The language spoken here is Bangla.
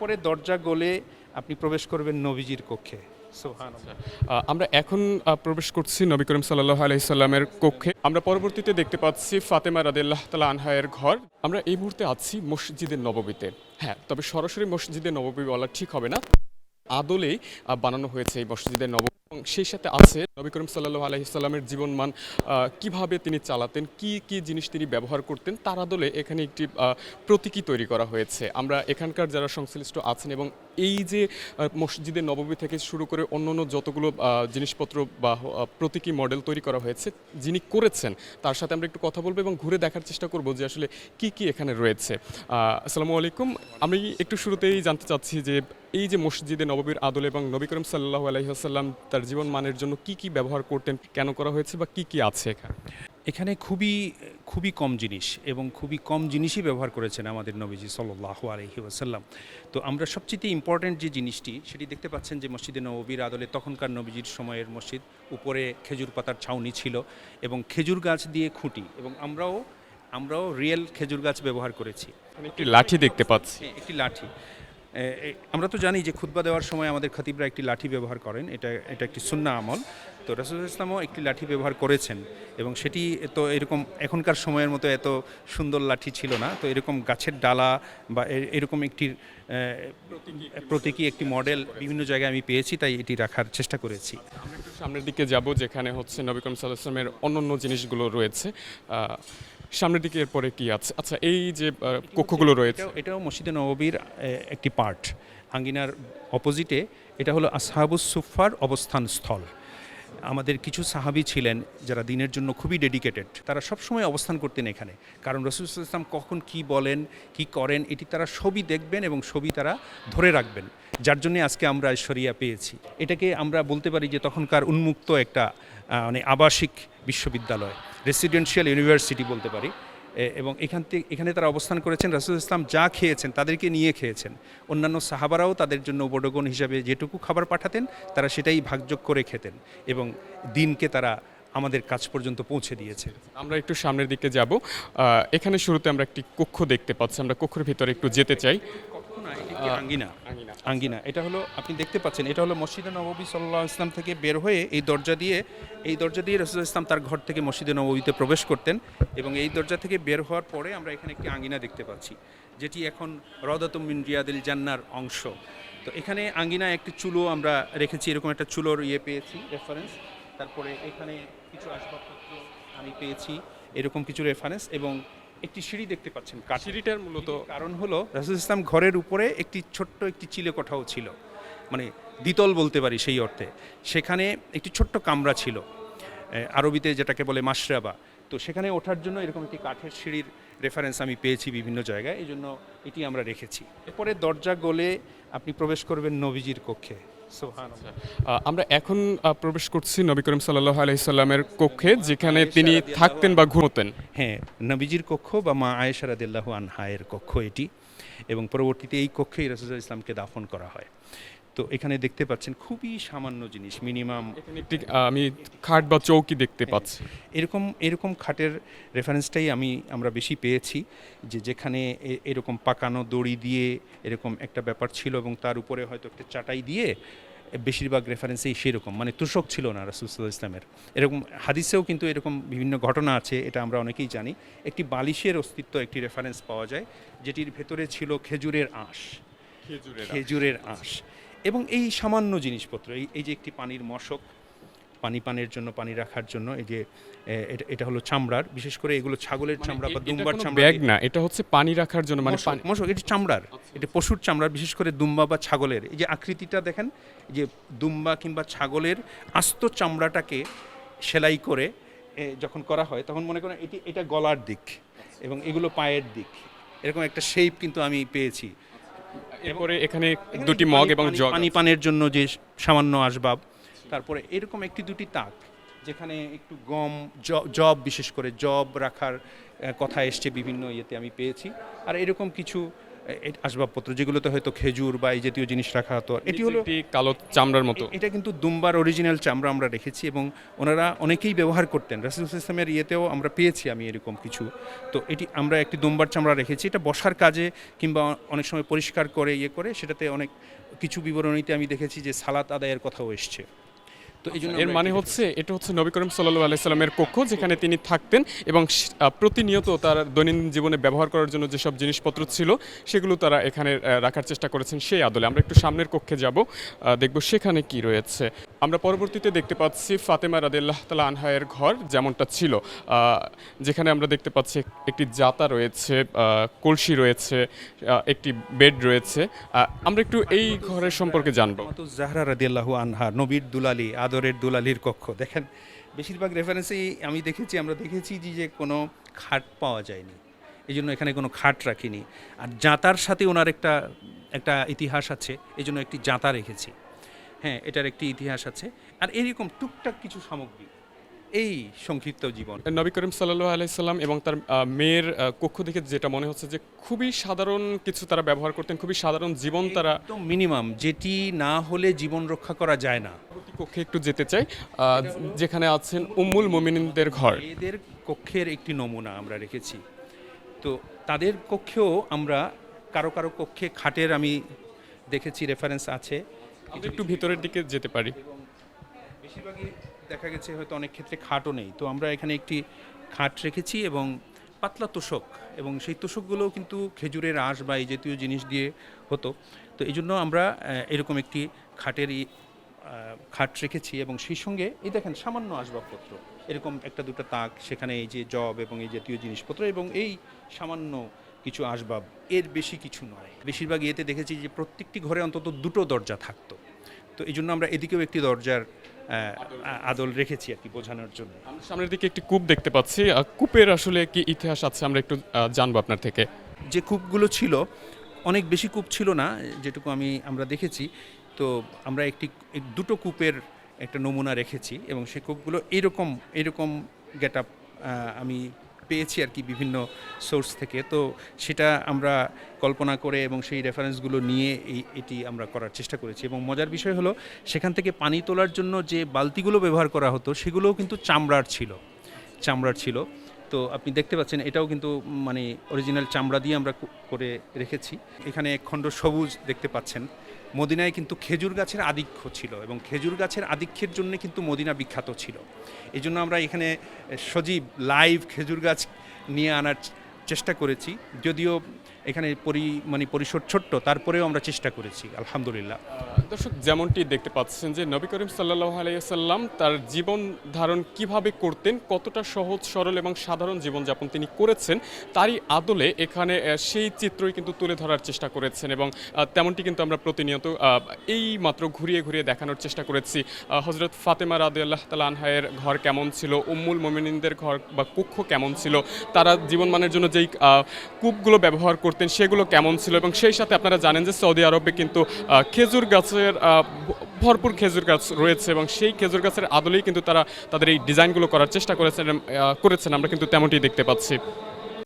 এরপরে দরজা গলে আপনি প্রবেশ করবেন নবীজির কক্ষে। আমরা এখন প্রবেশ করছি নবী করিম সাল্লাহ আলাইসাল্লামের কক্ষে। আমরা পরবর্তীতে দেখতে পাচ্ছি ফাতেমা রাদেল্লাহ তালা আনহায়ের ঘর। আমরা এই মুহূর্তে আছি মসজিদের নববীতে। হ্যাঁ তবে সরাসরি মসজিদে নববী বলা ঠিক হবে না। আদলেই বানানো হয়েছে এই মসজিদের নব এবং সেই সাথে আছে নবী করিম সাল্লাহ আলাইসাল্লামের জীবনমান কীভাবে তিনি চালাতেন, কি কি জিনিস তিনি ব্যবহার করতেন, তার আদলে এখানে একটি প্রতীকী তৈরি করা হয়েছে। আমরা এখানকার যারা সংশ্লিষ্ট আছেন এবং এই যে মসজিদের মসজিদে নববী থেকে শুরু করে অন্য অন্য যতগুলো জিনিসপত্র বা প্রতীকী মডেল তৈরি করা হয়েছে, যিনি করেছেন, তার সাথে আমরা একটু কথা বলব এবং ঘুরে দেখার চেষ্টা করব যে আসলে কি কি এখানে রয়েছে। আসসালামু আলাইকুম। আমি একটু শুরুতেই জানতে চাচ্ছি যে এই যে মসজিদে নববীর আদল এবং নবী করিম সাল্লাহ আলহিহাসাল্লাম তার জীবন মানের জন্য কি কি ব্যবহার করতেন কেন করা হয়েছে বা কি কি আছে এখানে? এখানে খুবই খুবই কম জিনিস এবং খুবই কম জিনিসই ব্যবহার করেছেন আমাদের নবীজি সাল্লাহ আলহি ওয়াসাল্লাম। তো আমরা সবচেয়ে ইম্পর্ট্যান্ট যে জিনিসটি সেটি দেখতে পাচ্ছেন যে মসজিদে নবীর আদলে তখনকার নবীজির সময়ের মসজিদ উপরে খেজুর পাতার ছাউনি ছিল এবং খেজুর গাছ দিয়ে খুঁটি এবং আমরাও আমরাও রিয়েল খেজুর গাছ ব্যবহার করেছি। একটি লাঠি দেখতে পাচ্ছি। হ্যাঁ, একটি লাঠি। আমরা তো জানি যে খুতবা দেওয়ার সময় আমাদের খতিবরা একটি লাঠি ব্যবহার করেন। এটা এটা একটি সুন্না আমল। তো রাসুল ইসলামও একটি লাঠি ব্যবহার করেছেন এবং সেটি তো এরকম এখনকার সময়ের মতো এত সুন্দর লাঠি ছিল না। তো এরকম গাছের ডালা বা এরকম একটি প্রতীকী একটি মডেল বিভিন্ন জায়গায় আমি পেয়েছি, তাই এটি রাখার চেষ্টা করেছি। সামনের দিকে যাব, যেখানে হচ্ছে নবী করিম সাল্লাহ আসলামের অন্যান্য জিনিসগুলো রয়েছে। সামনের দিকে এরপরে কি আছে? আচ্ছা এই যে কক্ষগুলো রয়েছে। এটাও মসজিদে নববীর একটি পার্ট আঙ্গিনার অপোজিটে এটা হলো আসহাবুস সুফার অবস্থান স্থল আমাদের কিছু সাহাবি ছিলেন যারা দিনের জন্য খুবই ডেডিকেটেড তারা সবসময় অবস্থান করতেন এখানে। কারণ রসুল ইসলাম কখন কি বলেন, কি করেন, এটি তারা ছবি দেখবেন এবং ছবি তারা ধরে রাখবেন। যার জন্য আজকে আমরা শরিয়া পেয়েছি। এটাকে আমরা বলতে পারি যে তখনকার উন্মুক্ত একটা মানে আবাসিক বিশ্ববিদ্যালয় রেসিডেন্সিয়াল ইউনিভার্সিটি বলতে পারি। এবং এখান থেকে এখানে তারা অবস্থান করেছেন, রাসুল ইসলাম যা খেয়েছেন তাদেরকে নিয়ে খেয়েছেন। অন্যান্য সাহাবারাও তাদের জন্য উপডগন হিসাবে যেটুকু খাবার পাঠাতেন, তারা সেটাই ভাগযোগ করে খেতেন এবং দিনকে তারা আমাদের কাজ পর্যন্ত পৌঁছে দিয়েছে। আমরা একটু সামনের দিকে যাব। এখানে শুরুতে আমরা একটি কক্ষ দেখতে পাচ্ছি, আমরা কক্ষের ভিতরে একটু যেতে চাই। আঙ্গিনা? আঙ্গিনা। আঙ্গিনা। এটা হলো আপনি দেখতে পাচ্ছেন এটা হলো মসজিদে নববী সাল্লাহ ইসলাম থেকে বের হয়ে এই দরজা দিয়ে এই দরজা দিয়ে রসুল ইসলাম তার ঘর থেকে মসজিদে নবীতে প্রবেশ করতেন এবং এই দরজা থেকে বের হওয়ার পরে আমরা এখানে একটি আঙ্গিনা দেখতে পাচ্ছি যেটি এখন রদাতুমিন রিয়াদিল জান্নার অংশ। তো এখানে আঙ্গিনায় একটি চুলো আমরা রেখেছি এরকম একটা চুলোর ইয়ে পেয়েছি রেফারেন্স তারপরে এখানে কিছু আসবাবপত্র আমি পেয়েছি এরকম কিছু রেফারেন্স এবং একটি সিঁড়ি দেখতে পাচ্ছেন সিঁড়িটার মূলত কারণ হলো রাসুল ইসলাম ঘরের উপরে একটি ছোট্ট একটি চিলে কোঠাও ছিল। মানে দ্বিতল বলতে পারি সেই অর্থে। সেখানে একটি ছোট্ট কামরা ছিল। আরবিতে যেটাকে বলে মাশরাবা। তো সেখানে ওঠার জন্য এরকম একটি কাঠের সিঁড়ির রেফারেন্স আমি পেয়েছি বিভিন্ন জায়গায়। এই জন্য এটি আমরা রেখেছি। এরপরে দরজা গলে আপনি প্রবেশ করবেন নবীজির কক্ষে। আমরা এখন প্রবেশ করছি নবী করিম সাল্লাহ আলাইসাল্লামের কক্ষে যেখানে তিনি থাকতেন বা ঘুমতেন। হ্যাঁ নবীজির কক্ষ বা মা আয়েশারাদিল্লাহ আনহায়ের কক্ষ এটি। এবং পরবর্তীতে এই কক্ষেই রাসুল ইসলামকে দাফন করা হয়। তো এখানে দেখতে পাচ্ছেন খুবই সামান্য জিনিস মিনিমাম একটি আমি খাট বা চৌকি দেখতে পাচ্ছি। এরকম এরকম খাটের রেফারেন্সটাই আমি আমরা বেশি পেয়েছি যে যেখানে এরকম পাকানো দড়ি দিয়ে এরকম একটা ব্যাপার ছিল এবং তার উপরে হয়তো একটা চাটাই দিয়ে বেশিরভাগ রেফারেন্সেই সেরকম মানে তুষক ছিল না রাসুলসাল্লাহ ইসলামের এরকম হাদিসেও কিন্তু এরকম বিভিন্ন ঘটনা আছে এটা আমরা অনেকেই জানি। একটি বালিশের অস্তিত্ব একটি রেফারেন্স পাওয়া যায় যেটির ভেতরে ছিল খেজুরের আঁশ। খেজুরের আঁশ। এবং এই সামান্য জিনিসপত্র এই এই যে একটি পানির মশক পানি পানের জন্য পানি রাখার জন্য এই যে এটা এটা হলো চামড়ার বিশেষ করে এগুলো ছাগলের চামড়া বা দুম্বার চামড়া ব্যাগ না এটা হচ্ছে পানি রাখার জন্য মানে মশক, এটি চামড়ার এটা পশুর চামড়ার বিশেষ করে দুম্বা বা ছাগলের। এই যে আকৃতিটা দেখেন এই যে দুম্বা কিংবা ছাগলের আস্ত চামড়াটাকে সেলাই করে যখন করা হয় তখন মনে করেন এটি এটা গলার দিক এবং এগুলো পায়ের দিক। এরকম একটা শেপ কিন্তু আমি পেয়েছি। এরপরে এখানে দুটি মগ এবং জগ পানি পানের জন্য যে সামান্য আসবাব তারপরে এরকম একটি দুটি তাক যেখানে একটু গম জব বিশেষ করে জব রাখার কথা এসছে বিভিন্ন ইয়েতে আমি পেয়েছি। আর এরকম কিছু আসবাবপত্র যেগুলোতে হয়তো খেজুর বা এই জাতীয় জিনিস রাখা হতো। এটি হলো কালো চামড়ার মতো। এটা কিন্তু দুম্বার অরিজিনাল চামড়া আমরা রেখেছি এবং ওনারা অনেকেই ব্যবহার করতেন। রাসুল ইসলামের ইয়েতেও আমরা পেয়েছি আমি এরকম কিছু। তো এটি আমরা একটি দুম্বার চামড়া রেখেছি। এটা বসার কাজে কিংবা অনেক সময় পরিষ্কার করে ইয়ে করে সেটাতে অনেক কিছু বিবরণীতে আমি দেখেছি যে সালাত আদায়ের কথাও এসছে। তো এই জন্য এর মানে হচ্ছে এটা হচ্ছে নবী করিম সাল্লাল্লাহু আলাইহি সাল্লামের কক্ষ যেখানে তিনি থাকতেন এবং প্রতিনিয়ত তার দৈনন্দিন জীবনে ব্যবহার করার জন্য যেসব জিনিসপত্র ছিল সেগুলো তারা এখানে রাখার চেষ্টা করেছেন সেই আদলে। আমরা একটু সামনের কক্ষে যাব দেখব সেখানে কি রয়েছে। আমরা পরবর্তীতে দেখতে পাচ্ছি ফাতেমা রাদিল্লাহ তালা আনহায়ের ঘর যেমনটা ছিল। যেখানে আমরা দেখতে পাচ্ছি একটি জাতা রয়েছে কলসি রয়েছে একটি বেড রয়েছে। আমরা একটু এই ঘরের সম্পর্কে জানব। জাহরা রাদিয়াল্লাহু আনহা, নবীর দুলালি, আদরের দুলালির কক্ষ। দেখেন, বেশিরভাগ রেফারেন্সেই আমি দেখেছি, আমরা দেখেছি যে কোনো খাট পাওয়া যায়নি। এই জন্য এখানে কোনো খাট রাখিনি। আর জাঁতার সাথে ওনার একটা একটা ইতিহাস আছে এই জন্য একটি জাঁতা রেখেছি। হ্যাঁ এটার একটি ইতিহাস আছে। আর এরকম টুকটাক কিছু সামগ্রী এই সংক্ষিপ্ত জীবন। নবী করিম সাল্লাহ আলাইসাল্লাম এবং তার মেয়ের কক্ষ দেখে যেটা মনে হচ্ছে যে খুবই সাধারণ কিছু তারা ব্যবহার করতেন খুবই সাধারণ জীবন তারা মিনিমাম যেটি না হলে জীবন রক্ষা করা যায় না। কক্ষে একটু যেতে চাই যেখানে আছেন উম্মুল মোমিনদের ঘর। এদের কক্ষের একটি নমুনা আমরা রেখেছি। তো তাদের কক্ষেও আমরা কারও কারও কক্ষে খাটের আমি দেখেছি রেফারেন্স আছে। একটু ভিতরের দিকে যেতে পারি। বেশিরভাগই দেখা গেছে হয়তো অনেক ক্ষেত্রে খাটও নেই। তো আমরা এখানে একটি খাট রেখেছি এবং পাতলা তোষক এবং সেই তোষকগুলোও কিন্তু খেজুরের আঁশ বা এই জাতীয় জিনিস দিয়ে হতো। তো এই জন্য আমরা এরকম একটি খাটের খাট রেখেছি এবং সেই সঙ্গে এই দেখেন সামান্য আসবাবপত্র। এরকম একটা দুটো তাক, সেখানে এই যে জব এবং এই জাতীয় জিনিসপত্র এবং এই সামান্য কিছু আসবাব। এর বেশি কিছু নয়। বেশিরভাগ ইয়েতে দেখেছি যে প্রত্যেকটি ঘরে অন্তত দুটো দরজা থাকতো। তো এই জন্য আমরা এদিকেও একটি দরজার আদল রেখেছি আর কি বোঝানোর জন্য। আমরা সামনের দিকে একটি কূপ দেখতে পাচ্ছি। কূপের আসলে কি ইতিহাস আছে আমরা একটু জানব আপনার থেকে। যে কূপগুলো ছিল অনেক বেশি কূপ ছিল না যেটুকু আমি আমরা দেখেছি। তো আমরা একটি দুটো কূপের একটা নমুনা রেখেছি এবং সে কূপগুলো এরকম এরকম গেট আপ আমি পেয়েছি আর কি বিভিন্ন সোর্স থেকে। তো সেটা আমরা কল্পনা করে এবং সেই রেফারেন্সগুলো নিয়ে এই, এটি আমরা করার চেষ্টা করেছি। এবং মজার বিষয় হলো, সেখান থেকে পানি তোলার জন্য যে বালতিগুলো ব্যবহার করা হতো, সেগুলোও কিন্তু চামড়ার ছিল। চামড়ার ছিল। তো আপনি দেখতে পাচ্ছেন, এটাও কিন্তু মানে অরিজিনাল চামড়া দিয়ে আমরা করে রেখেছি। এখানে খণ্ড সবুজ দেখতে পাচ্ছেন। মদিনায় কিন্তু খেজুর গাছের আধিক্য ছিল এবং খেজুর গাছের আধিক্যের জন্য কিন্তু মদিনা বিখ্যাত ছিল। এই জন্য আমরা এখানে সজীব লাইভ খেজুর গাছ নিয়ে আনার চেষ্টা করেছি। যদিও এখানে পরি মানে পরিসর ছোট্ট, তারপরেও আমরা চেষ্টা করেছি, আলহামদুলিল্লাহ। দর্শক, যেমনটি দেখতে পাচ্ছেন যে নবী করিম সাল্লাহ আলাইসাল্লাম তার জীবন ধারণ কীভাবে করতেন, কতটা সহজ, সরল এবং সাধারণ জীবনযাপন তিনি করেছেন, তারই আদলে এখানে সেই চিত্রই কিন্তু তুলে ধরার চেষ্টা করেছেন এবং তেমনটি কিন্তু আমরা প্রতিনিয়ত এই মাত্র ঘুরিয়ে ঘুরিয়ে দেখানোর চেষ্টা করেছি। হজরত ফাতেমা রাদে আল্লাহ তালা আনহায়ের ঘর কেমন ছিল, উম্মুল মোমিনিনদের ঘর বা কক্ষ কেমন ছিল, তারা জীবনমানের জন্য যেই কূপগুলো ব্যবহার করতেন, সেগুলো কেমন ছিল? এবং সেই সাথে আপনারা জানেন যে সৌদি আরবে কিন্তু খেজুর গাছের ভরপুর খেজুর গাছ রয়েছে এবং সেই খেজুর গাছের আদলেই কিন্তু তারা তাদের এই ডিজাইনগুলো করার চেষ্টা করেছেন করেছেন। আমরা কিন্তু তেমনটি দেখতে পাচ্ছি।